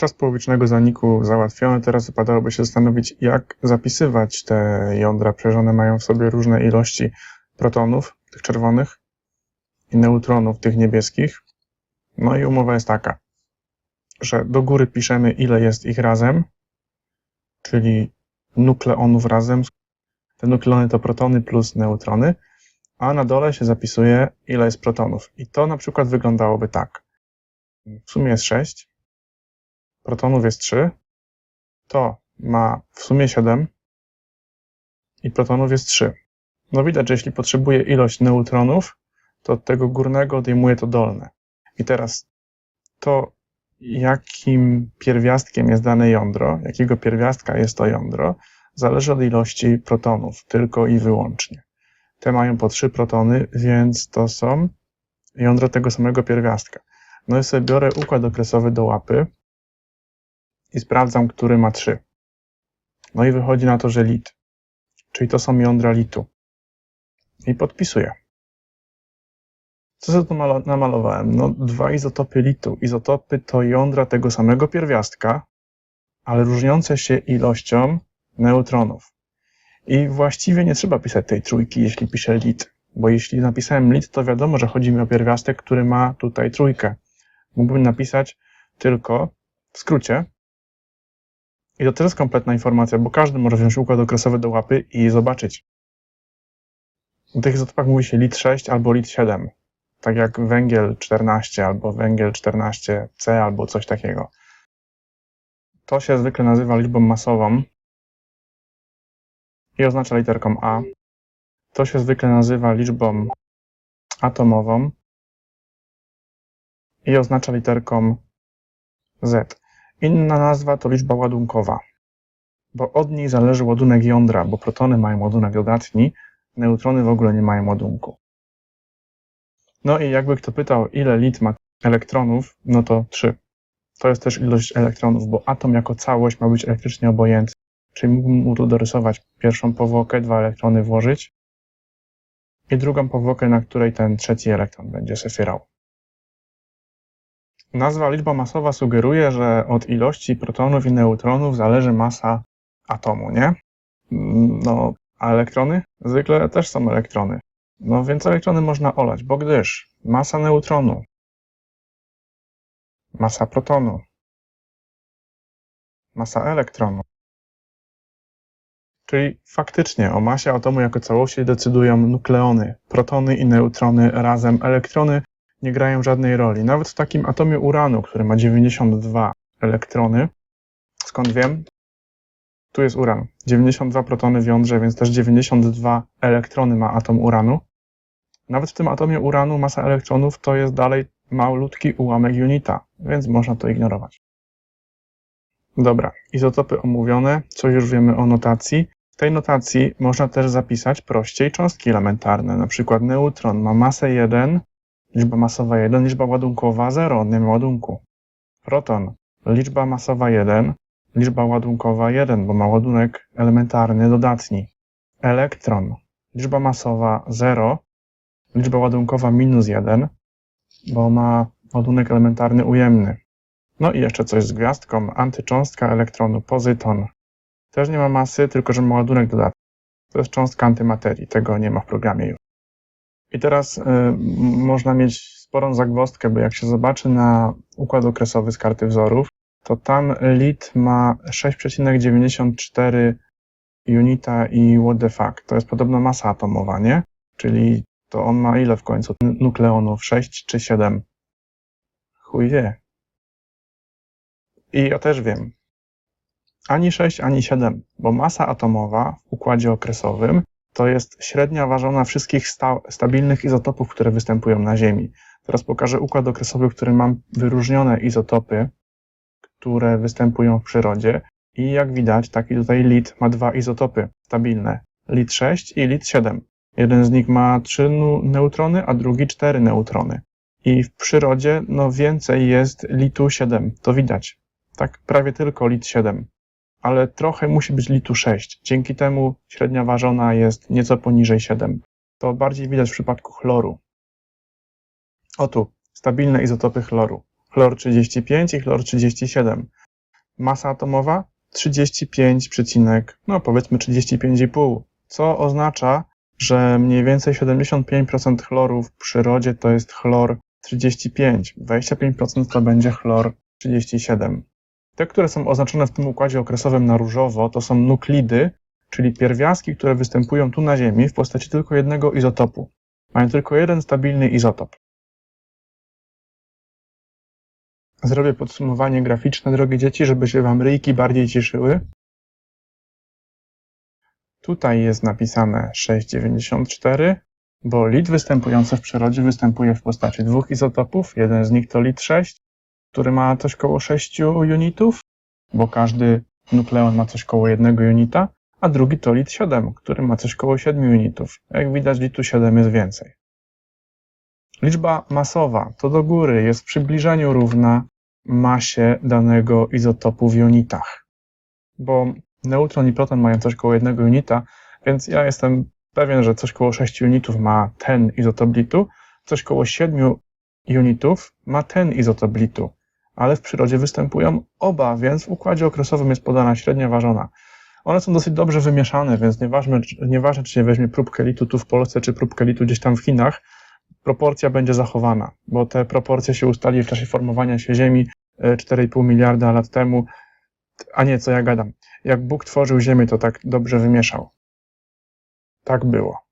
czas połowicznego zaniku załatwiony. Teraz wypadałoby się zastanowić, jak zapisywać te jądra. Przecież one mają w sobie różne ilości protonów, tych czerwonych, i neutronów, tych niebieskich. No i umowa jest taka, że do góry piszemy, ile jest ich razem, czyli nukleonów razem. Te nukleony to protony plus neutrony, a na dole się zapisuje, ile jest protonów. I to na przykład wyglądałoby tak. W sumie jest 6, protonów jest 3, to ma w sumie 7 i protonów jest 3. No widać, że jeśli potrzebuje ilość neutronów, to od tego górnego odejmuje to dolne. I teraz to, jakim pierwiastkiem jest dane jądro, jakiego pierwiastka jest to jądro, zależy od ilości protonów, tylko i wyłącznie. Te mają po 3 protony, więc to są jądra tego samego pierwiastka. No i sobie biorę układ okresowy do łapy i sprawdzam, który ma 3. No i wychodzi na to, że lit. Czyli to są jądra litu. I podpisuję. Co sobie tu malo- namalowałem? No, dwa izotopy litu. Izotopy to jądra tego samego pierwiastka, ale różniące się ilością neutronów. I właściwie nie trzeba pisać tej trójki, jeśli piszę lit, bo jeśli napisałem lit, to wiadomo, że chodzi mi o pierwiastek, który ma tutaj trójkę. Mógłbym napisać tylko w skrócie. I to jest kompletna informacja, bo każdy może wziąć układ okresowy do łapy i zobaczyć. W tych izotopach mówi się lit 6 albo lit 7. Tak jak węgiel 14 albo węgiel 14C albo coś takiego. To się zwykle nazywa liczbą masową i oznacza literką A. To się zwykle nazywa liczbą atomową i oznacza literką Z. Inna nazwa to liczba ładunkowa, bo od niej zależy ładunek jądra, bo protony mają ładunek dodatni, neutrony w ogóle nie mają ładunku. No i jakby kto pytał, ile lit ma elektronów, no to 3. To jest też ilość elektronów, bo atom jako całość ma być elektrycznie obojętny. Czyli mógłbym mu tu dorysować pierwszą powłokę, dwa elektrony włożyć i drugą powłokę, na której ten trzeci elektron będzie sefirał. Nazwa liczba masowa sugeruje, że od ilości protonów i neutronów zależy masa atomu, nie? No, a elektrony? Zwykle też są elektrony. No więc elektrony można olać, bo gdyż masa neutronu, masa protonu, masa elektronu, czyli faktycznie o masie atomu jako całości decydują nukleony, protony i neutrony razem. Elektrony nie grają żadnej roli. Nawet w takim atomie uranu, który ma 92 elektrony, skąd wiem? Tu jest uran. 92 protony w jądrze, więc też 92 elektrony ma atom uranu. Nawet w tym atomie uranu masa elektronów to jest dalej malutki ułamek unita, więc można to ignorować. Dobra, izotopy omówione, coś już wiemy o notacji. W tej notacji można też zapisać prościej cząstki elementarne, na przykład neutron ma masę 1, liczba masowa 1, liczba ładunkowa 0, on nie ma ładunku. Proton, liczba masowa 1, liczba ładunkowa 1, bo ma ładunek elementarny dodatni. Elektron, liczba masowa 0, liczba ładunkowa minus 1, bo ma ładunek elementarny ujemny. No i jeszcze coś z gwiazdką, antycząstka elektronu, pozyton. Też nie ma masy, tylko że ma ładunek dodatni. To jest cząstka antymaterii, tego nie ma w programie już. I teraz y, można mieć sporą zagwozdkę, bo jak się zobaczy na układ okresowy z karty wzorów, to tam lit ma 6,94 unita i what the fuck. To jest podobno masa atomowa, nie? Czyli to on ma ile w końcu nukleonów? 6 czy 7? Chuj wie. I ja też wiem. Ani 6, ani 7, bo masa atomowa w układzie okresowym to jest średnia ważona wszystkich sta stabilnych izotopów, które występują na Ziemi. Teraz pokażę układ okresowy, w którym mam wyróżnione izotopy, które występują w przyrodzie. I jak widać, taki tutaj lit ma dwa izotopy stabilne. Lit 6 i lit 7. Jeden z nich ma 3 neutrony, a drugi 4 neutrony. I w przyrodzie no więcej jest litu 7, to widać. Tak prawie tylko lit 7. Ale trochę musi być litu 6. Dzięki temu średnia ważona jest nieco poniżej 7. To bardziej widać w przypadku chloru. O tu, stabilne izotopy chloru. Chlor 35 i chlor 37. Masa atomowa 35, no powiedzmy 35,5, co oznacza, że mniej więcej 75% chloru w przyrodzie to jest chlor 35, 25% to będzie chlor 37. Te, które są oznaczone w tym układzie okresowym na różowo, to są nuklidy, czyli pierwiastki, które występują tu na Ziemi w postaci tylko jednego izotopu. Mają tylko jeden stabilny izotop. Zrobię podsumowanie graficzne, drogie dzieci, żeby się Wam ryjki bardziej cieszyły. Tutaj jest napisane 6,94, bo lid występujący w przyrodzie występuje w postaci dwóch izotopów. Jeden z nich to lid 6, który ma coś koło 6 unitów, bo każdy nukleon ma coś koło jednego unita, a drugi to lid 7, który ma coś koło 7 unitów. Jak widać, litu 7 jest więcej. Liczba masowa to do góry jest w przybliżeniu równa masie danego izotopu w unitach. Bo neutron i proton mają coś koło jednego unita, więc ja jestem pewien, że coś koło 6 unitów ma ten izotop litu, coś koło 7 unitów ma ten izotop litu, ale w przyrodzie występują oba, więc w układzie okresowym jest podana średnia ważona. One są dosyć dobrze wymieszane, więc nieważne, nieważne czy się weźmie próbkę litu tu w Polsce, czy próbkę litu gdzieś tam w Chinach, proporcja będzie zachowana, bo te proporcje się ustali w czasie formowania się Ziemi e, 4,5 miliarda lat temu, a nie, co ja gadam. Jak Bóg tworzył Ziemię, to tak dobrze wymieszał. Tak było.